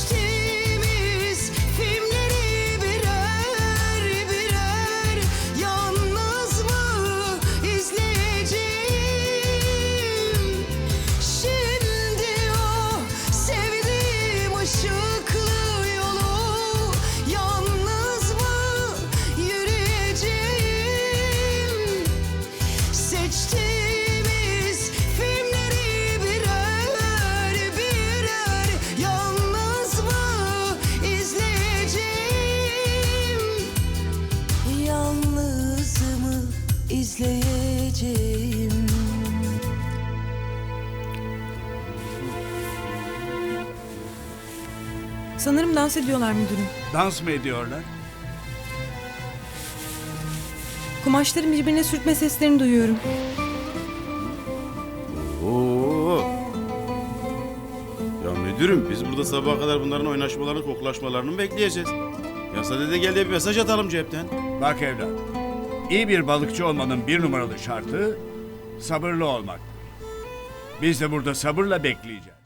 Seçtiğimiz filmleri birer birer Yalnız mı izleyeceğim? Şimdi o sevdiğim ışıklı yolu Yalnız mı yürüyeceğim? Seçtiğimiz Sanırım dans ediyorlar müdürüm. Dans mı ediyorlar? Kumaşların birbirine sürtme seslerini duyuyorum. Oo. Ya müdürüm biz burada sabaha kadar bunların oynaşmalarını, koklaşmalarını mı bekleyeceğiz? Ya sadede gel diye bir mesaj atalım cepten. Bak evlat. iyi bir balıkçı olmanın bir numaralı şartı sabırlı olmak. Biz de burada sabırla bekleyeceğiz.